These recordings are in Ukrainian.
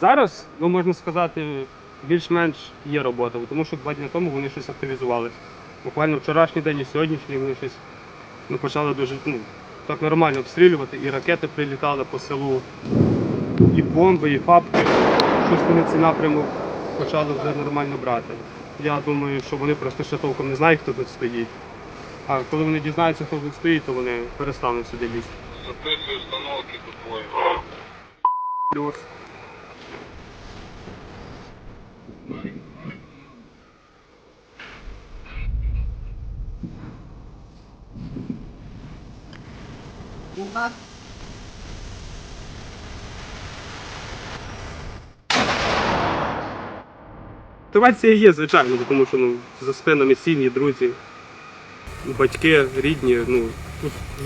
Зараз, ну можна сказати, більш-менш є робота, тому що два дні тому вони щось активізувалися. Буквально вчорашній день і сьогоднішній вони щось ну, почали дуже ну, так нормально обстрілювати, і ракети прилітали по селу, і бомби, і фабки. Щось вони цей напрямок почали вже нормально брати. Я думаю, що вони просто ще толком не знають, хто тут стоїть. А коли вони дізнаються, хто тут стоїть, то вони перестануть сюди лізти. Записуй установки тут твої. Плюс. Мотивація є, звичайно, тому що ну, за спинами сім'ї, друзі, батьки, рідні. Ну,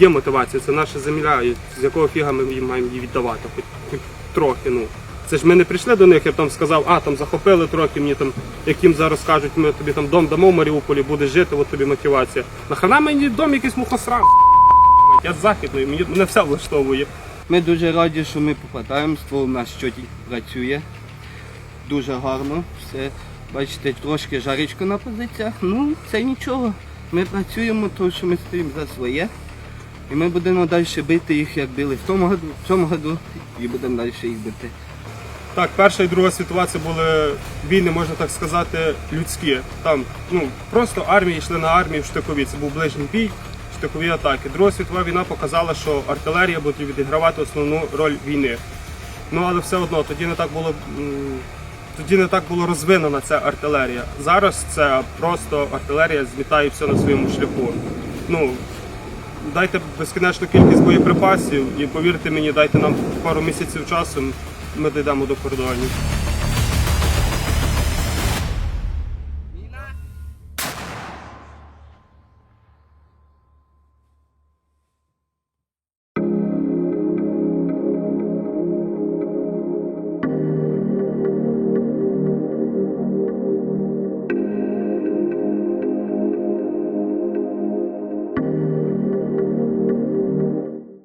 є мотивація, це наша земля, і з якого фіга ми маємо її віддавати, хоч, хоч трохи. Ну. Це ж ми не прийшли до них, я б там сказав, а там захопили трохи, мені там, як їм зараз кажуть, ми тобі там дом дамо в Маріуполі, будеш жити, от тобі мотивація. Нахрена мені дом якийсь мухосрам? Я з західної, мені мене все влаштовує. Ми дуже раді, що ми попадаємо, ствол у нас щодень працює. Дуже гарно. Все. Бачите, трошки жаричка на позиціях. Ну, це нічого. Ми працюємо, тому що ми стоїмо за своє. І ми будемо далі бити їх, як били в тому в цьому году, і будемо далі їх бити. Так, Перша і Друга світова це були війни, можна так сказати, людські. Там ну, просто армії йшли на армію в штикові. Це був ближній бій, штикові атаки. Друга світова війна показала, що артилерія буде відігравати основну роль війни. Ну але все одно тоді не так було. Тоді не так було розвинена ця артилерія. Зараз це просто артилерія змітає все на своєму шляху. Ну, дайте безкінечну кількість боєприпасів і повірте мені, дайте нам пару місяців часу, ми дійдемо до кордонів.